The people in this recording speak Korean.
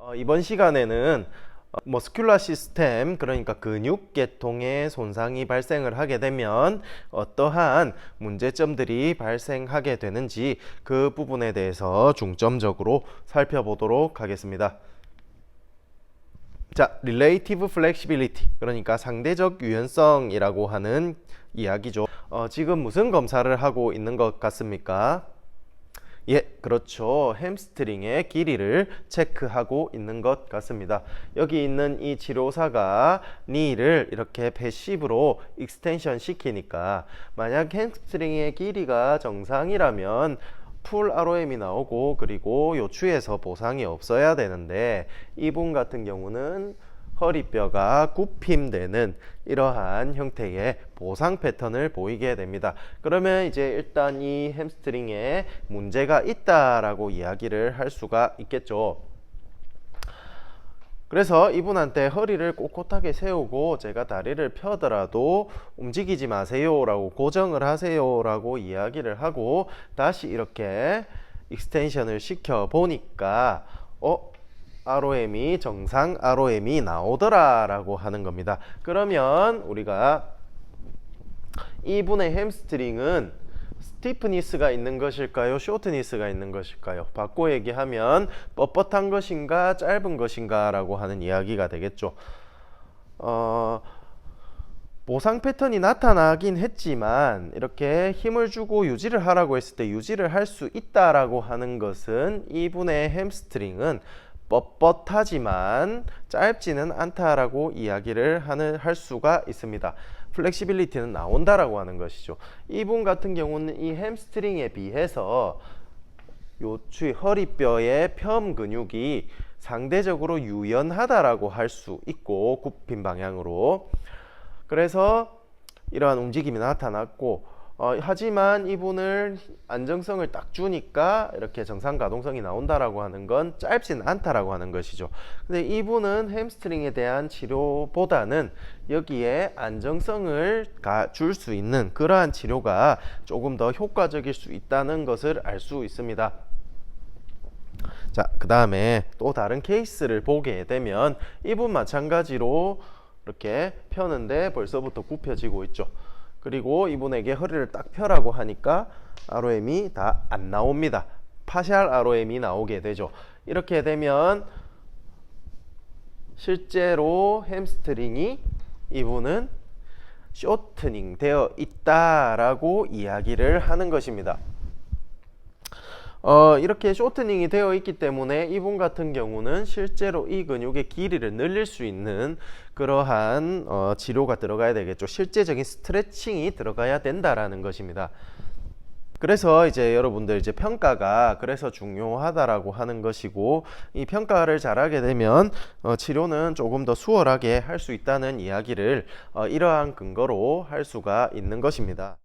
어, 이번 시간에는 어, 머스큘라 시스템 그러니까 근육 계통에 손상이 발생을 하게 되면 어떠한 문제점들이 발생하게 되는지 그 부분에 대해서 중점적으로 살펴보도록 하겠습니다. 자, relative flexibility 그러니까 상대적 유연성이라고 하는 이야기죠. 어, 지금 무슨 검사를 하고 있는 것 같습니까? 예, 그렇죠. 햄스트링의 길이를 체크하고 있는 것 같습니다. 여기 있는 이 치료사가 니를 이렇게 패시브로 익스텐션 시키니까 만약 햄스트링의 길이가 정상이라면 풀 ROM이 나오고 그리고 요추에서 보상이 없어야 되는데 이분 같은 경우는 허리뼈가 굽힘되는 이러한 형태의 보상 패턴을 보이게 됩니다. 그러면 이제 일단 이 햄스트링에 문제가 있다라고 이야기를 할 수가 있겠죠. 그래서 이분한테 허리를 꼿꼿하게 세우고 제가 다리를 펴더라도 움직이지 마세요라고 고정을 하세요라고 이야기를 하고 다시 이렇게 익스텐션을 시켜 보니까 어 ROM이 정상 ROM이 나오더라라고 하는 겁니다. 그러면 우리가 이분의 햄스트링은 스티프니스가 있는 것일까요? 쇼트니스가 있는 것일까요? 바꿔 얘기하면 뻣뻣한 것인가 짧은 것인가라고 하는 이야기가 되겠죠. 어, 보상 패턴이 나타나긴 했지만 이렇게 힘을 주고 유지를 하라고 했을 때 유지를 할 수 있다라고 하는 것은 이분의 햄스트링은 뻣뻣하지만 짧지는 않다라고 이야기를 하는 할 수가 있습니다. 플렉시빌리티는 나온다라고 하는 것이죠. 이분 같은 경우는 이 햄스트링에 비해서 요추 허리뼈의 편 근육이 상대적으로 유연하다라고 할 수 있고 굽힌 방향으로 그래서 이러한 움직임이 나타났고 어, 하지만 이분을 안정성을 딱 주니까 이렇게 정상 가동성이 나온다라고 하는 건 짧지는 않다라고 하는 것이죠. 근데 이분은 햄스트링에 대한 치료보다는 여기에 안정성을 줄 수 있는 그러한 치료가 조금 더 효과적일 수 있다는 것을 알 수 있습니다. 자, 그 다음에 또 다른 케이스를 보게 되면 이분 마찬가지로 이렇게 펴는데 벌써부터 굽혀지고 있죠. 그리고 이분에게 허리를 딱 펴라고 하니까 ROM이 다 안 나옵니다. 파샬 ROM이 나오게 되죠. 이렇게 되면 실제로 햄스트링이 이분은 쇼트닝 되어 있다라고 이야기를 하는 것입니다. 어, 이렇게 쇼트닝이 되어 있기 때문에 이분 같은 경우는 실제로 이 근육의 길이를 늘릴 수 있는 그러한 어, 치료가 들어가야 되겠죠. 실제적인 스트레칭이 들어가야 된다라는 것입니다. 그래서 이제 여러분들 이제 평가가 그래서 중요하다라고 하는 것이고 이 평가를 잘하게 되면 어, 치료는 조금 더 수월하게 할 수 있다는 이야기를 어, 이러한 근거로 할 수가 있는 것입니다.